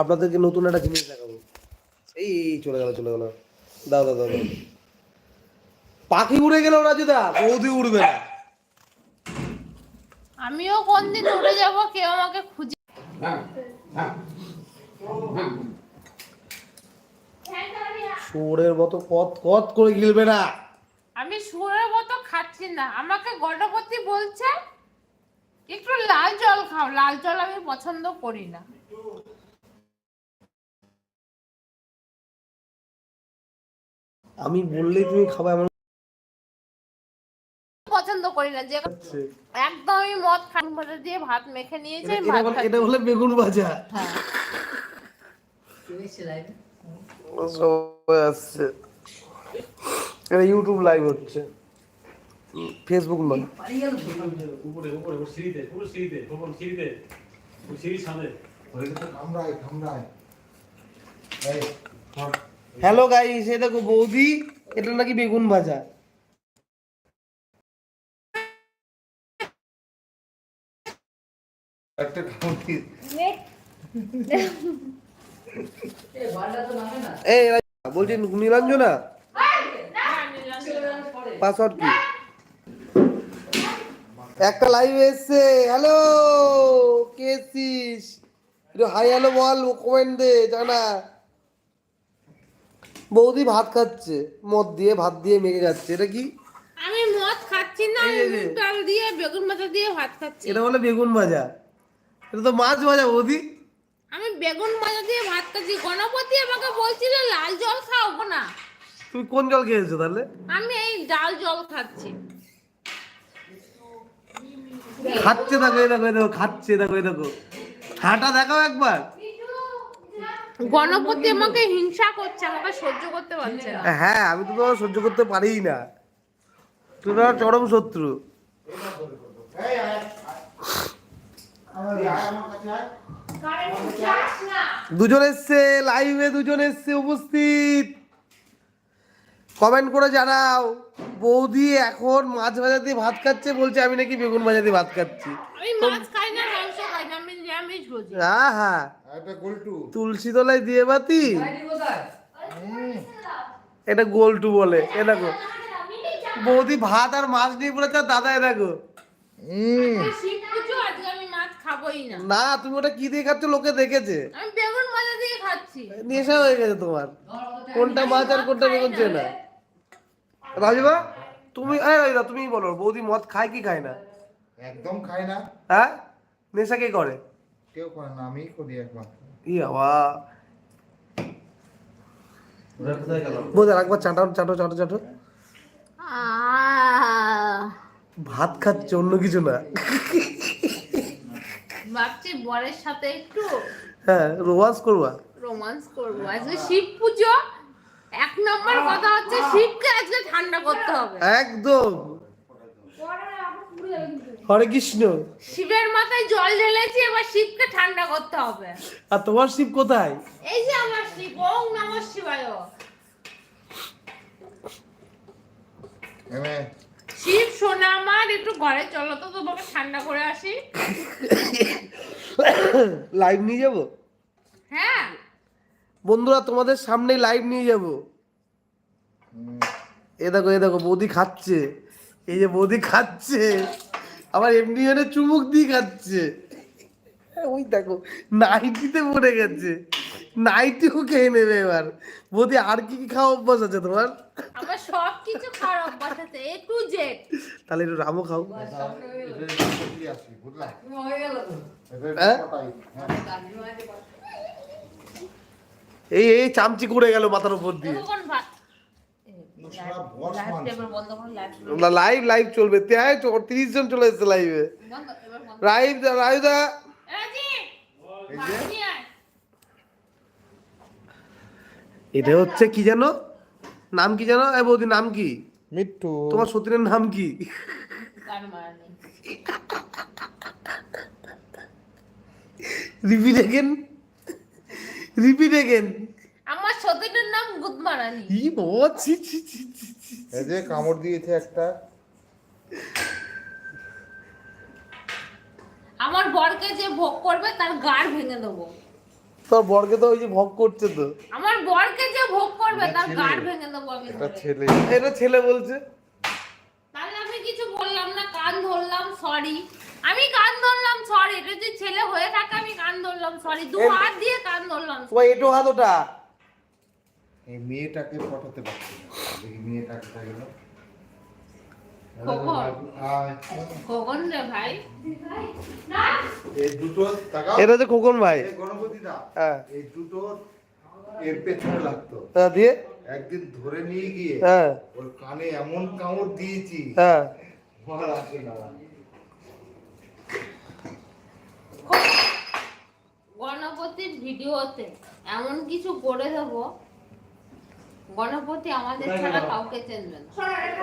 আপনাদেরকে নতুন একটা জিনিস দেখাবো। এই চলে গেল চলে গেল। দাও দাও দাও। পাখি উড়ে গেল রাজুদা। বৌদি উড়বে না। আমিও কোনদিন উড়ে যাব কেউ আমাকে খুঁজে শুয়োরের মতো কত কত করে গিলবে না। আমি সুরের মতো খাচ্ছি না। আমাকে গণপতি বলছে একটু লাল জল খাও। লাল জল আমি পছন্দ করি না। আমি বললেই তুমি খাবে এমন পছন্দ করি না যে একদমই মদ খান ভাজা দিয়ে ভাত মেখে নিয়েছে এটা- এটা বলে- খাচ্ছি। এটা বলে বেগুন ভাজা। হ্যাঁ। সবাই আসছে। এটা ইউটিউব লাইভ হচ্ছে। ফেসবুক নয় উপরে উপরে সিঁড়িতে পুরো সিঁড়িতে সিঁড়িতে সিঁড়ির সামনে। কামড়ায় কামড়ায়। এই হ্যালো গাইস এই দেখো বৌদি, এটা নাকি বেগুন ভাজা। একটা দিয়ে এই বলছি নীলাঞ্জনা পাসওয়ার্ড কি? একটা লাইভ এসছে। হ্যালো কে এসছিস? হাই হ্যালো বল কমেন্ট দে, জানা। বৌদি ভাত খাচ্ছে মদ দিয়ে ভাত দিয়ে মেখে যাচ্ছে এটা কি? আমি মদ খাচ্ছি না মুগ ডাল দিয়ে বেগুন ভাজা দিয়ে ভাত খাচ্ছি। এটা বলে বেগুন ভাজা। এটা তো মাছ ভাজা বৌদি। আমি বেগুন ভাজা দিয়ে ভাত খাচ্ছি। গণপতি আমাকে বলছিল লাল জল খাও না। তুমি কোন জল খেয়েছো তাহলে? আমি এই ডাল জল খাচ্ছি। খাচ্ছে দেখো দেখো দেখো খাচ্ছে দেখো দেখো। হাঁটা দেখাও একবার। গণপতি আমাকে হিংসা করছে আমাকে সহ্য করতে পারছে না। হ্যাঁ আমি তো তোমার সহ্য করতে পারিই না। তুমি তো চরম শত্রু। দুজন এসছে লাইভে দুজন এসছে উপস্থিত। কমেন্ট করে জানাও। বৌদি এখন মাছ ভাজা দিয়ে ভাত খাচ্ছে বলছে আমি নাকি বেগুন ভাজা দিয়ে ভাত খাচ্ছি। আমি মাছ খাই না মাংস খাই না আমি নিরামিষ ভোজি হ্যাঁ হ্যাঁ একটা গোলটু তুলসী তলায় দিয়ে বাতি এটা গোলটু বলে এ দেখো। বৌদি ভাত আর মাছ নিয়ে বলেছে আর দাদা এ দেখো। না। না তুমি ওটা কি দিয়ে খাচ্ছ লোকে দেখেছে। আমি বেগুন ভাজা দিয়ে খাচ্ছি। নেশা হয়ে গেছে তোমার। কোনটা মাছ আর কোনটা বেগুন চেয়ে না রাজুবা তুমি রাজুদা তুমি বলো বৌদি মদ খায় কি খায় না? একদম খায় না। হ্যাঁ? নেশা কে করে? কেউ করে না আমিই করি একবার ই বাবা। বোঝা একবার চাটো চাটো চাটো চাটো। ভাত খাচ্ছে অন্য কিছু না। ভাবছি বরের সাথে একটু হ্যাঁ রোয়াজ করবা? রোমান্স করব। আজকে শিব পুজো। এক নম্বর কথা হচ্ছে শিবকে আজকে ঠান্ডা করতে হবে। একদম। হরে কৃষ্ণ। শিবের মাথায় জল ঢেলেছি এবার শিবকে ঠান্ডা করতে হবে। আর তোমার শিব কোথায়? এই যে আমার শিব ওম নম শিবায়। এমে শিব সোনা আমার একটু ঘরে চলো তো তোমাকে ঠান্ডা করে আসি। লাইভ নিয়ে যাব? হ্যাঁ। বন্ধুরা তোমাদের সামনে লাইভ নিয়ে যাব। হুম, এ দেখো এ দেখো বৌদি খাচ্ছে। এই যে বৌদি খাচ্ছে। আবার এমনি জন্য চুমুক দিয়ে খাচ্ছে। ওই দেখো নাইটিতে পড়ে গেছে। নাইটিও খেয়ে নেবে এবার। বৌদি আর কি কি খাওয়া অভ্যাস আছে তোমার? আমার সব কিছু খাওয়ার অভ্যাস আছে এ টু জেড তাহলে একটু রামও খাও। এই এই চামচি করে গেল মাথার উপর দিয়ে। লাইভ লাইভ চলবে। তাই তিরিশ জন চলে এসেছে লাইভে ভাত নিয়ে আয়। এটা হচ্ছে কি জানো নাম কি জানো এ বৌদি নাম কি? মিঠু তোমার সতীনের নাম কি? রিপিট এগেন রিপিট এগেন নাম ই বাবা ছি ছি ছি ছি। এই যে কামড় দিয়েছে একটা। আমার বরকে যে ভোগ করবে তার গাড় ভেঙে দেবো। তোর বরকে তো ওই যে ভোগ করছে তো। আমার বরকে যে ভোগ করবে তার ছেলে। গাড় ভেঙে দেবো আমি। এটা ছেলে। এটা ছেলে বলছে। তাহলে আমি কিছু বললাম না কান ধরলাম সরি আমি কান ধরলাম সরি এটা যদি ছেলে হয়ে থাকে আমি কান ধরলাম সরি দু হাত দিয়ে কান ধরলাম তোমার এটো হাত ওটা। এই মেয়েটাকে পটাতে পারছি না। দেখি মেয়েটাকে কোথায় গেল। এটা যে খোকন ভাই। এই গণপতি না হ্যাঁ। এই দুটো এর পেছনে লাগতো। দিয়ে? একদিন ধরে নিয়ে গিয়ে হ্যাঁ। ওর কানে এমন কামড় দিয়েছি। হ্যাঁ। আসে না। গণপতির ভিডিওতে এমন কিছু করে দেবো গণপতি আমাদের ছাড়া কাউকে চেনবে না।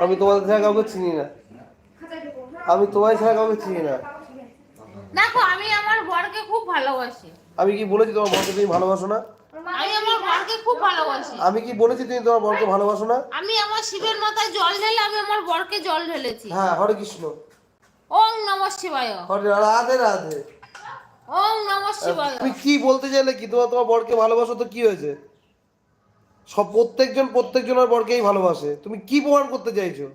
আমি তোমাদের ছাড়া কাউকে চিনি না। আমি তোমার ছাড়া কাউকে চিনি না। দেখো আমি আমার বরকে খুব ভালোবাসি। আমি কি বলেছি তোমার বরকে তুমি ভালোবাসো না? আমি আমার বরকে খুব ভালোবাসি। আমি কি বলেছি তুমি তোমার বরকে ভালোবাসো না? আমি আমার শিবের মাথায় জল ঢেলে আমি আমার বরকে জল ঢেলেছি। হ্যাঁ হরে কৃষ্ণ। ওং নম শিবায়। হরে রাধে রাধে। ওং নম শিবায়। তুমি কি বলতে চাইলে কি? তোমার তোমার বরকে ভালোবাসো তো কি হয়েছে? সব প্রত্যেকজন প্রত্যেকজনের বরকেই ভালোবাসে। তুমি কি প্রমাণ করতে চাইছো?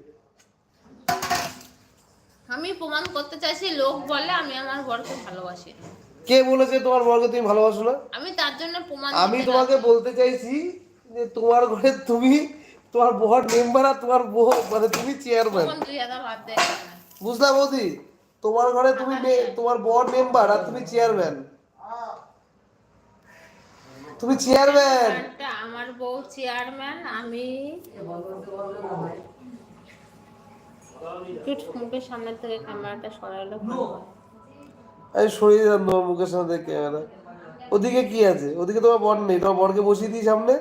আমি প্রমাণ করতে চাইছি লোক বলে আমি আমার বরকে ভালোবাসি। কে বলেছে তোমার বরকে তুমি ভালোবাসো না? আমি তার জন্য প্রমাণ আমি তোমাকে বলতে চাইছি যে তোমার ঘরে তুমি তোমার বর মেম্বার আর তোমার বউ মানে তুমি চেয়ারম্যান। বুঝলা বৌদি? তোমার ঘরে তুমি তোমার বর মেম্বার আর তুমি চেয়ারম্যান তুমি চেয়ারম্যান আমার বউ চেয়ারম্যান আমি একটু মুখের সামনে থেকে ক্যামেরাটা সরালে ভালো সরিয়ে দিলাম তোমার মুখের সামনে থেকে ক্যামেরা। ওদিকে কি আছে? ওদিকে তোমার বর নেই তোমার বরকে বসিয়ে দিই সামনে?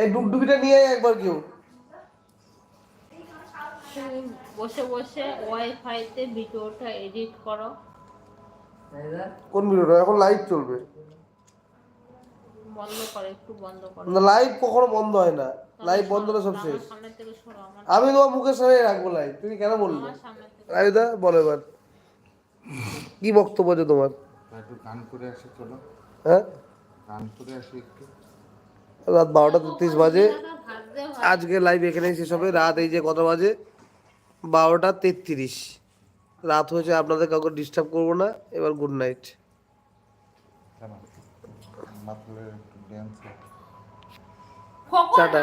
এই ডুবডুবিটা নিয়ে একবার কেউ। বসে বসে ওয়াইফাইতে ভিডিওটা এডিট করো। কোন ভিডিওটা? এখন লাইভ চলবে। বন্ধ করো একটু বন্ধ করো। না লাইভ কখনো বন্ধ হয় না। লাইভ বন্ধ হলে সব শেষ। আমি তোমার মুখের সামনে রাখব লাইভ তুমি কেন বললে? রায়দা বলো এবার। কি বক্তব্য আছে তোমার? একটু গান করে আসি চলো। হ্যাঁ? গান করে আসি একটু। রাত বারোটা তেত্রিশ বাজে। আজকে লাইভ এখানেই শেষ হবে। রাত এই যে কত বাজে? বারোটা তেত্রিশ। রাত হয়েছে আপনাদের কাউকে ডিস্টার্ব করব না। এবার গুড নাইট টাটা।